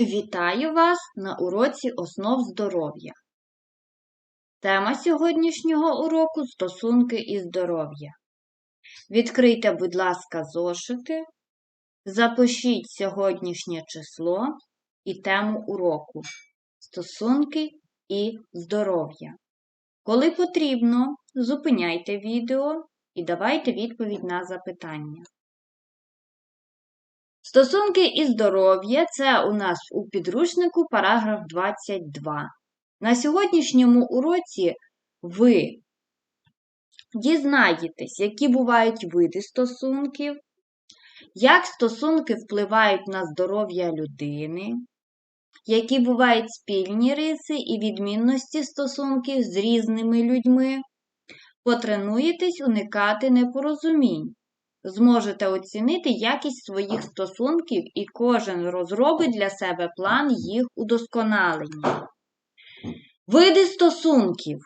Вітаю вас на уроці основ здоров'я. Тема сьогоднішнього уроку стосунки і здоров'я. Відкрийте, будь ласка, зошити, запишіть сьогоднішнє число і тему уроку Стосунки і здоров'я. Коли потрібно, зупиняйте відео і давайте відповідь на запитання. Стосунки і здоров'я це у нас у підручнику параграф 22. На сьогоднішньому уроці ви дізнаєтесь, які бувають види стосунків, як стосунки впливають на здоров'я людини, які бувають спільні риси і відмінності стосунків з різними людьми. Потренуєтесь уникати непорозумінь зможете оцінити якість своїх стосунків і кожен розробить для себе план їх удосконалення. Види стосунків.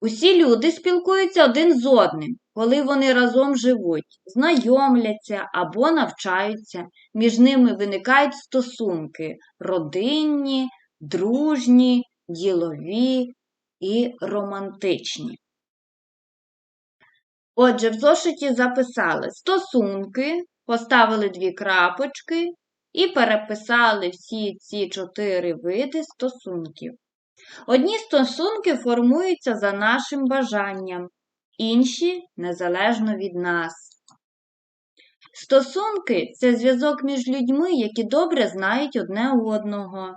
Усі люди спілкуються один з одним, коли вони разом живуть, знайомляться або навчаються, між ними виникають стосунки родинні, дружні, ділові і романтичні. Отже, в зошиті записали стосунки, поставили дві крапочки і переписали всі ці чотири види стосунків. Одні стосунки формуються за нашим бажанням, інші незалежно від нас. Стосунки це зв'язок між людьми, які добре знають одне одного.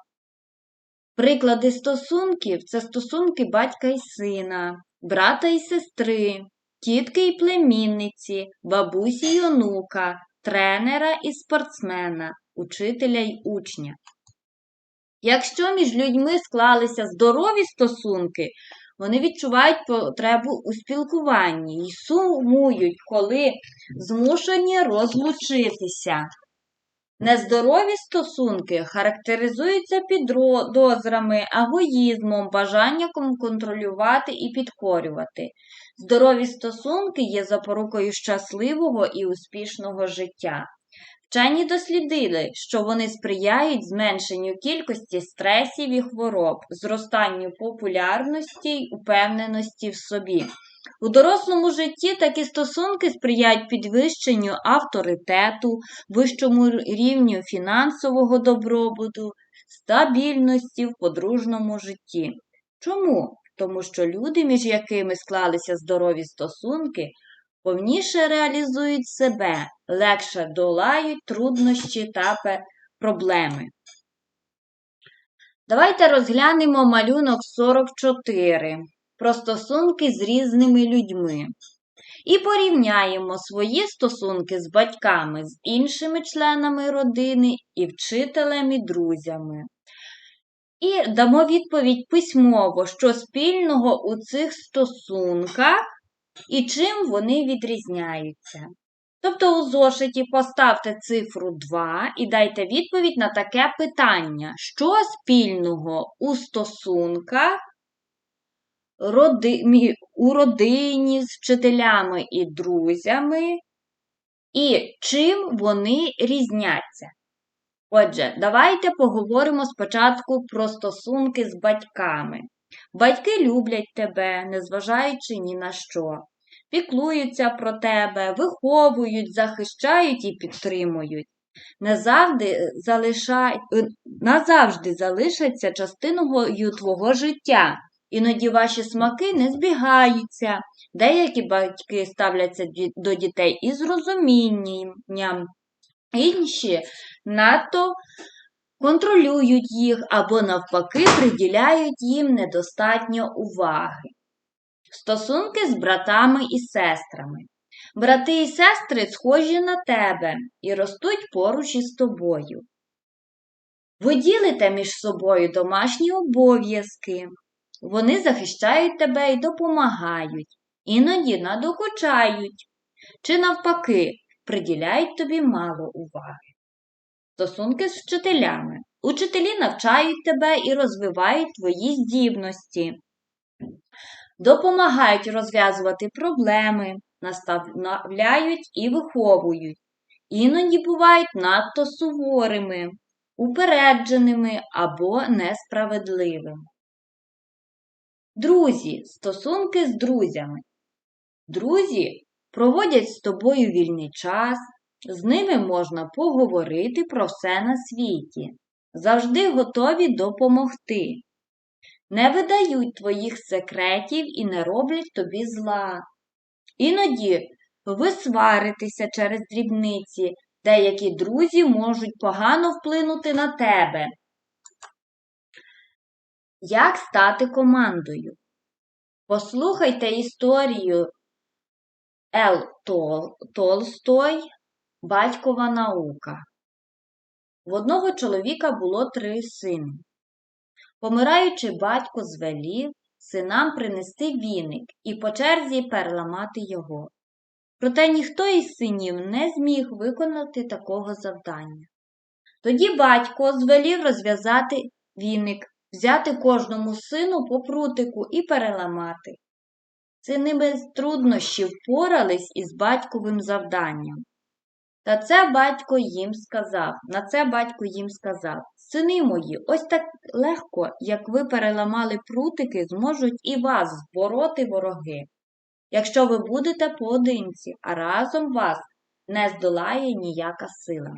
Приклади стосунків це стосунки батька і сина, брата і сестри, тітки й племінниці, бабусі й онука, тренера і спортсмена, учителя й учня. Якщо між людьми склалися здорові стосунки, вони відчувають потребу у спілкуванні і сумують, коли змушені розлучитися. Нездорові стосунки характеризуються підозрами, агоїзмом, бажанням контролювати і підкорювати. Здорові стосунки є запорукою щасливого і успішного життя. Вчені дослідили, що вони сприяють зменшенню кількості стресів і хвороб, зростанню популярності й упевненості в собі. У дорослому житті такі стосунки сприяють підвищенню авторитету, вищому рівню фінансового добробуту, стабільності в подружному житті. Чому? Тому що люди, між якими склалися здорові стосунки, повніше реалізують себе, легше долають труднощі та проблеми. Давайте розглянемо малюнок 44 про стосунки з різними людьми. І порівняємо свої стосунки з батьками, з іншими членами родини, і вчителем, і друзями. І дамо відповідь письмово, що спільного у цих стосунках і чим вони відрізняються. Тобто у зошиті поставте цифру 2 і дайте відповідь на таке питання, що спільного у стосунках роди, у родині з вчителями і друзями, і чим вони різняться. Отже, давайте поговоримо спочатку про стосунки з батьками. Батьки люблять тебе, незважаючи ні на що, піклуються про тебе, виховують, захищають і підтримують. Назавжди, залишай... назавжди залишаться частиною твого життя. Іноді ваші смаки не збігаються. Деякі батьки ставляться до дітей із розумінням, інші надто контролюють їх або, навпаки, приділяють їм недостатньо уваги. Стосунки з братами і сестрами. Брати і сестри схожі на тебе і ростуть поруч із тобою. Ви ділите між собою домашні обов'язки. Вони захищають тебе і допомагають, іноді надокучають, чи, навпаки, приділяють тобі мало уваги. Стосунки з вчителями. Учителі навчають тебе і розвивають твої здібності, допомагають розв'язувати проблеми, наставляють і виховують, іноді бувають надто суворими, упередженими або несправедливими. Друзі, стосунки з друзями. Друзі проводять з тобою вільний час, з ними можна поговорити про все на світі, завжди готові допомогти. Не видають твоїх секретів і не роблять тобі зла. Іноді ви сваритеся через дрібниці, деякі друзі можуть погано вплинути на тебе. Як стати командою? Послухайте історію Ел Тол, Толстой, Батькова наука. В одного чоловіка було три сини. Помираючи, батько звелів синам принести віник і по черзі переламати його. Проте ніхто із синів не зміг виконати такого завдання. Тоді батько звелів розв'язати віник, взяти кожному сину по прутику і переламати. Сини без труднощів впорались із батьковим завданням. Та це батько їм сказав, на це батько їм сказав Сини мої, ось так легко, як ви переламали прутики, зможуть і вас збороти вороги. Якщо ви будете поодинці, а разом вас не здолає ніяка сила.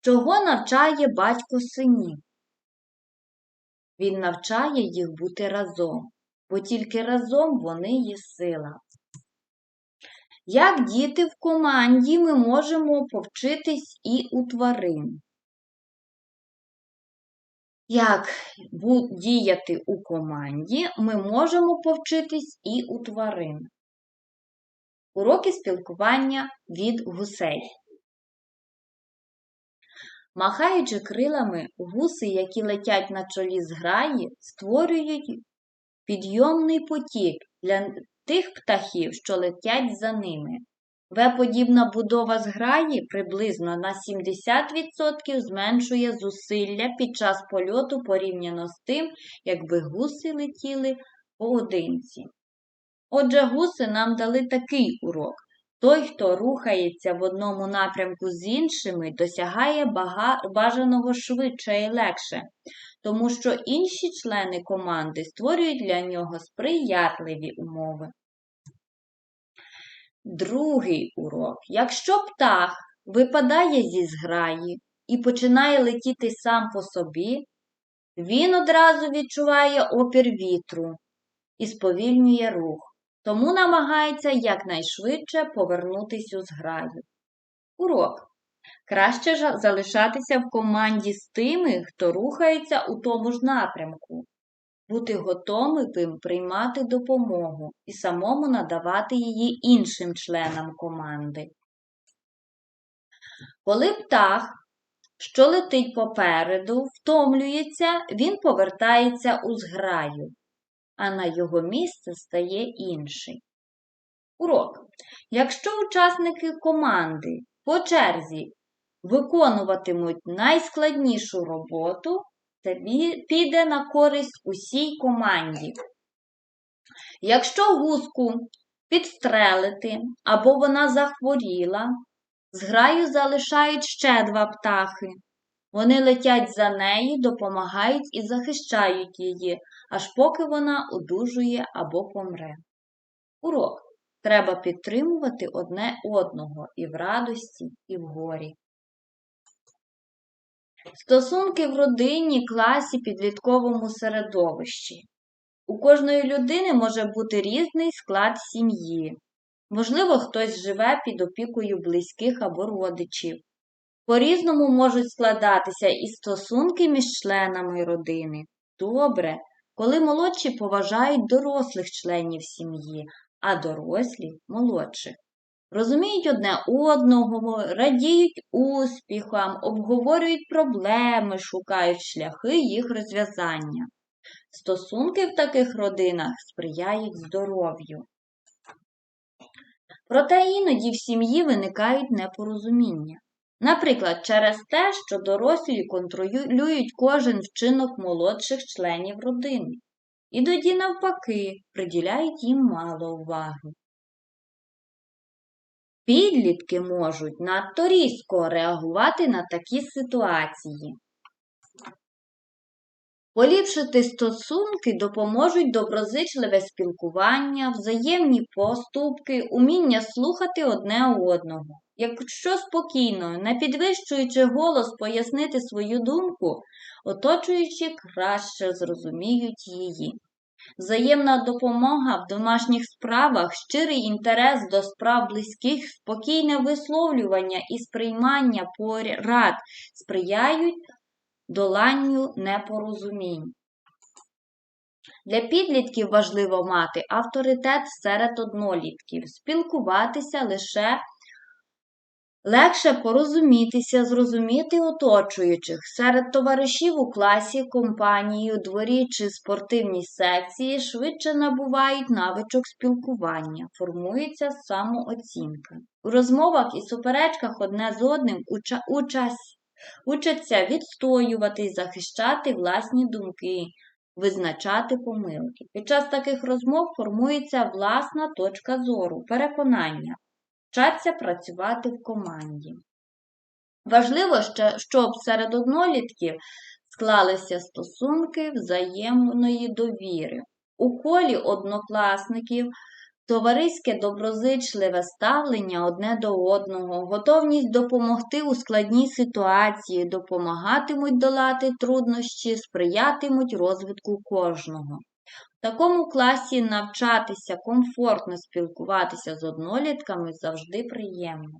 Чого навчає батько синів? Він навчає їх бути разом, бо тільки разом вони є сила. Як діти в команді ми можемо повчитись і у тварин. Як діяти у команді, ми можемо повчитись і у тварин. Уроки спілкування від гусей. Махаючи крилами, гуси, які летять на чолі зграї, створюють підйомний потік для тих птахів, що летять за ними. В-подібна будова зграї приблизно на 70% зменшує зусилля під час польоту порівняно з тим, якби гуси летіли поодинці. Отже, гуси нам дали такий урок. Той, хто рухається в одному напрямку з іншими, досягає бажаного швидше і легше, тому що інші члени команди створюють для нього сприятливі умови. Другий урок. Якщо птах випадає зі зграї і починає летіти сам по собі, він одразу відчуває опір вітру і сповільнює рух, тому намагається якнайшвидше повернутися у зграю. Урок. Краще залишатися в команді з тими, хто рухається у тому ж напрямку бути готовим приймати допомогу і самому надавати її іншим членам команди. Коли птах, що летить попереду, втомлюється, він повертається у зграю, а на його місце стає інший. Урок. Якщо учасники команди по черзі виконуватимуть найскладнішу роботу, це піде на користь усій команді. Якщо гуску підстрелити або вона захворіла, зграю залишають ще два птахи. Вони летять за нею, допомагають і захищають її, аж поки вона одужує або помре. Урок. Треба підтримувати одне одного і в радості, і в горі. Стосунки в родині, класі, підлітковому середовищі. У кожної людини може бути різний склад сім'ї. Можливо, хтось живе під опікою близьких або родичів. По-різному можуть складатися і стосунки між членами родини. Добре, коли молодші поважають дорослих членів сім'ї, а дорослі молодших розуміють одне одного, радіють успіхам, обговорюють проблеми, шукають шляхи їх розв'язання. Стосунки в таких родинах сприяють здоров'ю. Проте іноді в сім'ї виникають непорозуміння. Наприклад, через те, що дорослі контролюють кожен вчинок молодших членів родини, і тоді, навпаки, приділяють їм мало уваги. Підлітки можуть надто різко реагувати на такі ситуації. Поліпшити стосунки допоможуть доброзичливе спілкування, взаємні поступки, уміння слухати одне одного. Якщо спокійно, не підвищуючи голос пояснити свою думку, оточуючи краще зрозуміють її. Взаємна допомога в домашніх справах, щирий інтерес до справ близьких, спокійне висловлювання і сприймання порад сприяють доланню непорозумінь. Для підлітків важливо мати авторитет серед однолітків, спілкуватися лише легше порозумітися, зрозуміти оточуючих. Серед товаришів у класі, компанії, у дворі чи спортивній секції швидше набувають навичок спілкування, формується самооцінка. У розмовах і суперечках одне з одним уча, участь Учаться відстоювати і захищати власні думки, визначати помилки. Під час таких розмов формується власна точка зору, переконання, вчаться працювати в команді. Важливо, щоб серед однолітків склалися стосунки взаємної довіри. У колі однокласників Товариське доброзичливе ставлення одне до одного, готовність допомогти у складній ситуації, допомагатимуть долати труднощі, сприятимуть розвитку кожного. В такому класі навчатися комфортно спілкуватися з однолітками завжди приємно.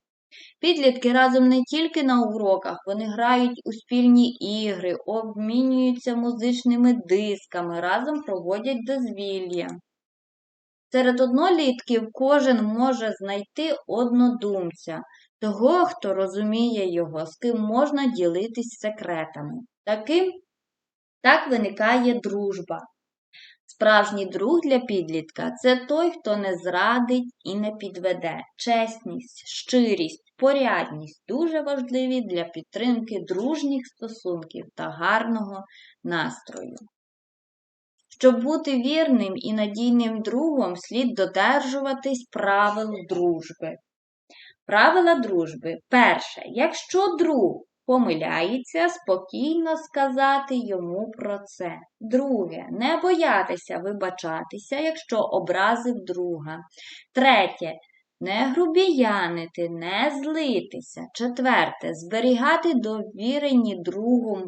Підлітки разом не тільки на уроках, вони грають у спільні ігри, обмінюються музичними дисками, разом проводять дозвілля. Серед однолітків кожен може знайти однодумця, того, хто розуміє його, з ким можна ділитись секретами. Таким так виникає дружба. Справжній друг для підлітка це той, хто не зрадить і не підведе. Чесність, щирість, порядність дуже важливі для підтримки дружніх стосунків та гарного настрою. Щоб бути вірним і надійним другом, слід додержуватись правил дружби. Правила дружби. Перше, якщо друг помиляється, спокійно сказати йому про це. Друге, не боятися вибачатися, якщо образив друга. Третє. Не грубіянити, не злитися. Четверте. Зберігати довірені другом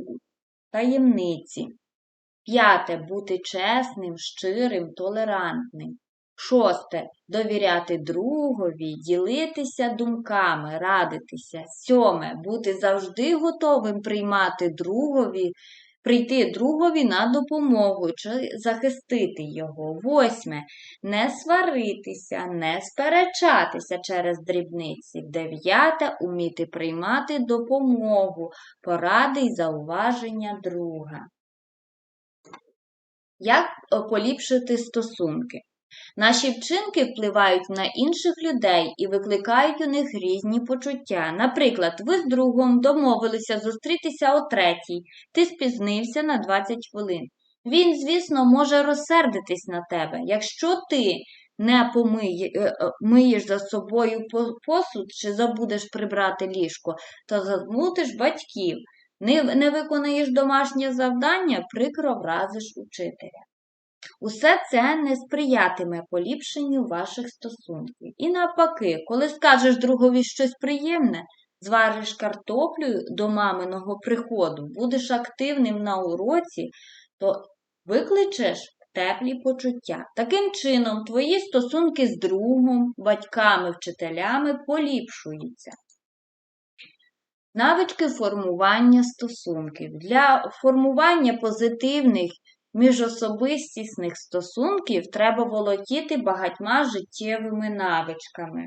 таємниці. П'яте бути чесним, щирим, толерантним. Шосте довіряти другові, ділитися думками, радитися. Сьоме бути завжди готовим приймати другові, прийти другові на допомогу чи захистити його. Восьме не сваритися, не сперечатися через дрібниці. Дев'яте уміти приймати допомогу, поради й зауваження друга. Як поліпшити стосунки? Наші вчинки впливають на інших людей і викликають у них різні почуття. Наприклад, ви з другом домовилися зустрітися о третій, ти спізнився на 20 хвилин. Він, звісно, може розсердитись на тебе. Якщо ти не помиєш е, е, за собою посуд чи забудеш прибрати ліжко, то засмутиш батьків. Не виконаєш домашнє завдання, прикро вразиш учителя. Усе це не сприятиме поліпшенню ваших стосунків. І навпаки, коли скажеш другові щось приємне, звариш картоплю до маминого приходу, будеш активним на уроці, то викличеш теплі почуття. Таким чином, твої стосунки з другом, батьками, вчителями поліпшуються. Навички формування стосунків. Для формування позитивних міжособистісних стосунків треба володіти багатьма життєвими навичками.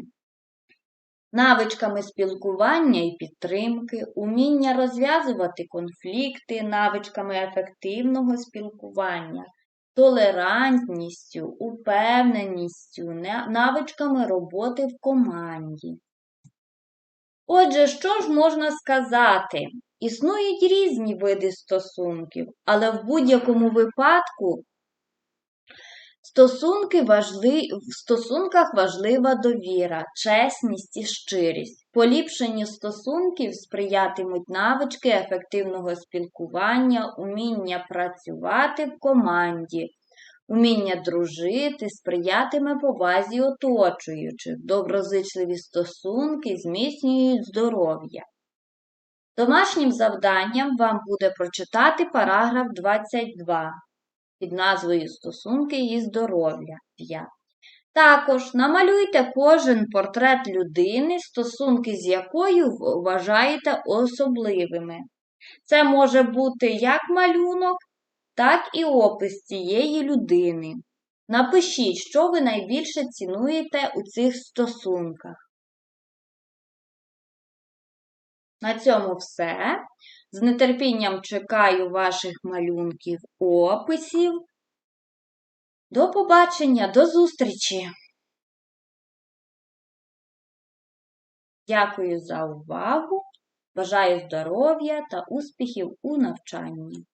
Навичками спілкування і підтримки, уміння розв'язувати конфлікти, навичками ефективного спілкування, толерантністю, упевненістю, навичками роботи в команді. Отже, що ж можна сказати? Існують різні види стосунків, але в будь-якому випадку Стосунки важли... В стосунках важлива довіра, чесність і щирість. Поліпшенню стосунків сприятимуть навички ефективного спілкування, уміння працювати в команді, уміння дружити, сприятиме повазі оточуючих, доброзичливі стосунки зміцнюють здоров'я. Домашнім завданням вам буде прочитати параграф 22 під назвою Стосунки і здоров'я. Також намалюйте кожен портрет людини, стосунки з якою вважаєте особливими. Це може бути як малюнок, так і опис цієї людини. Напишіть, що ви найбільше цінуєте у цих стосунках. На цьому все. З нетерпінням чекаю ваших малюнків описів. До побачення, до зустрічі! Дякую за увагу! Бажаю здоров'я та успіхів у навчанні!